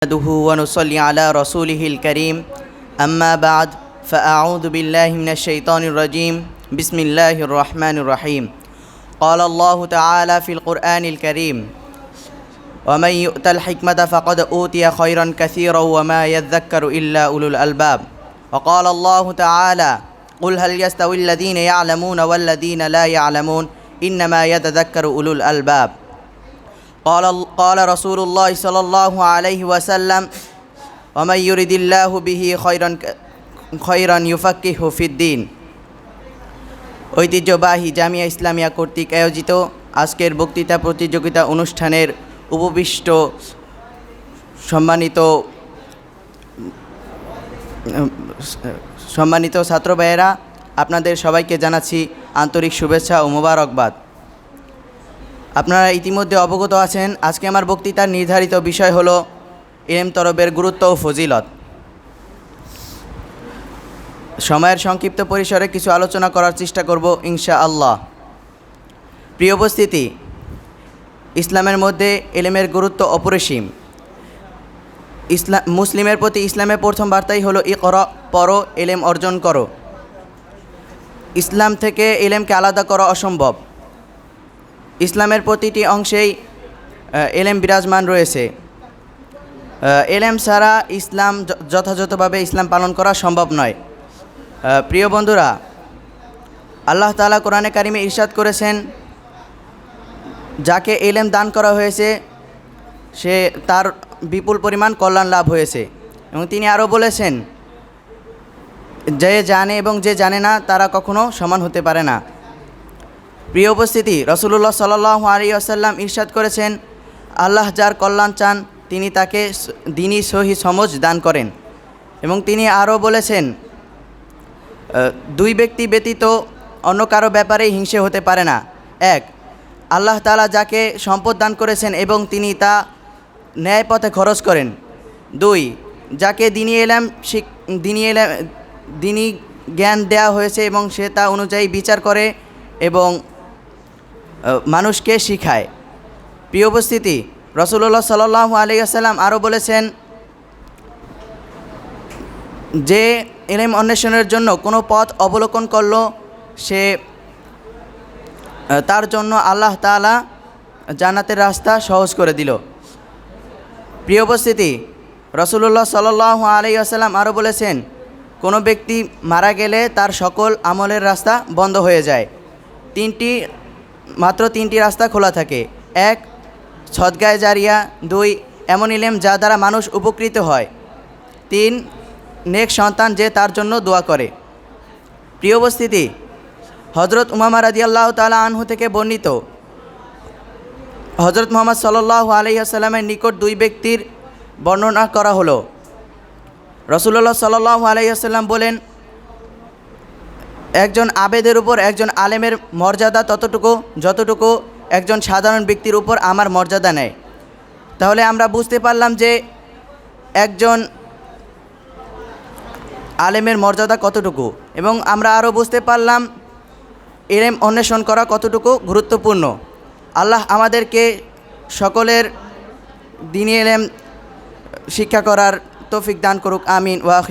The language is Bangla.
نحمده ونصلي على رسوله الكريم. أما بعد فأعوذ بالله من الشيطان الرجيم. بسم الله الرحمن الرحيم. قال الله تعالى في القرآن الكريم ومن يؤت الحكمة فقد أوتي خيرا كثيرا وما يذكر إلا أولو الألباب وقال الله تعالى قل هل يستوي الذين يعلمون والذين لا يعلمون؟ إنما يتذكر أولو الألباب قال قال رسول الله صلى الله عليه وسلم ومن يرد الله به خيرا خيرا يفقهه في الدين ঐতিহ্যবাহী জামিয়া ইসলামিয়া কর্তৃক আয়োজিত আজকের বক্তৃতা প্রতিযোগিতা অনুষ্ঠানের উপবিষ্ট সম্মানিত উম, সম্মানিত ছাত্র ভাইয়েরা আপনাদের সবাইকে জানাচ্ছি আন্তরিক শুভেচ্ছা ও মোবারকবাদ আপনারা ইতিমধ্যে অবগত আছেন, আজকে আমার বক্তৃতার নির্ধারিত বিষয় হলো এম তরবের গুরুত্ব ও ফজিলত। সময়ের সংক্ষিপ্ত পরিসরে কিছু আলোচনা করার চেষ্টা করব ইনশা আল্লাহ প্রিয় উপস্থিতি, ইসলামের মধ্যে এলেমের গুরুত্ব অপরিসীম। ইসলাম মুসলিমের প্রতি ইসলামের প্রথম বার্তাই হলো ই কর পর এলেম অর্জন করো। ইসলাম থেকে এলেমকে আলাদা করা অসম্ভব। ইসলামের প্রতিটি অংশেই এলেম বিরাজমান রয়েছে। এলেম ছাড়া ইসলাম যথাযথভাবে ইসলাম পালন করা সম্ভব নয়। প্রিয় বন্ধুরা, আল্লাহ তাআলা কোরআনে কারিমে ইরশাদ করেছেন, যাকে এলেম দান করা হয়েছে, সে তার বিপুল পরিমাণ কল্যাণ লাভ হয়েছে। এবং তিনি আরও বলেছেন, যে জানে এবং যে জানে না, তারা কখনো সমান হতে পারে না। প্রিয় উপস্থিতি রসুল্লাহ সাল্লাহ আলী আসাল্লাম ইরশাদ করেছেন, আল্লাহ যার কল্যাণ চান, তিনি তাকে দিনই সহি সমজ দান করেন। এবং তিনি আরও বলেছেন দুই ব্যক্তি ব্যতীত অন্য কারও ব্যাপারে হিংসে হতে পারে না। এক, আল্লাহ তালা যাকে সম্পদ দান করেছেন এবং তিনি তা ন্যায় পথে খরচ করেন। দুই, যাকে দিনী এলাম শিক, দিনী এলাম, দিনী জ্ঞান দেওয়া হয়েছে এবং সে তা অনুযায়ী বিচার করে এবং মানুষকে শিখায়। প্রিয় উপস্থিতি রসুল্লাহ সাল্লাহ আলী আসাল্লাম আরও বলেছেন যে এলেম অন্বেষণের জন্য কোনো পথ অবলোকন করল সে তার জন্য আল্লাহ তাআলা জান্নাতের রাস্তা সহজ করে দিল। প্রিয় উপস্থিতি রসুল্লাহ সাল্লাহ আলী আসাল্লাম আরও বলেছেন, কোনো ব্যক্তি মারা গেলে তার সকল আমলের রাস্তা বন্ধ হয়ে যায়। তিনটি মাত্র তিনটি রাস্তা খোলা থাকে। এক সদগায় জারিয়া। দুই, এমন ইলেম যা দ্বারা মানুষ উপকৃত হয়। তিন, নেক সন্তান যে তার জন্য দোয়া করে। প্রিয় উপস্থিতি হজরত উমামা রাদিয়াল্লাহ তালা আনহু থেকে বর্ণিত হজরত মোহাম্মদ সাল্লাহ আলহিহাস্লামের নিকট দুই ব্যক্তির বর্ণনা করা হলো। রসুল্লাহ সাল্লাহ আলহিহাস্লাম বলেন একজন আবেদের উপর, একজন আলেমের মর্যাদা ততটুকু, যতটুকু একজন সাধারণ ব্যক্তির উপর আমার মর্যাদা নেয়। তাহলে আমরা বুঝতে পারলাম যে একজন আলেমের মর্যাদা কতটুকু এবং আমরা আরও বুঝতে পারলাম এলেম অন্বেষণ করা কতটুকু গুরুত্বপূর্ণ। আল্লাহ আমাদেরকে সকলের দিনী এলেম শিক্ষা করার তৌফিক দান করুক, আমিন ওয়াহ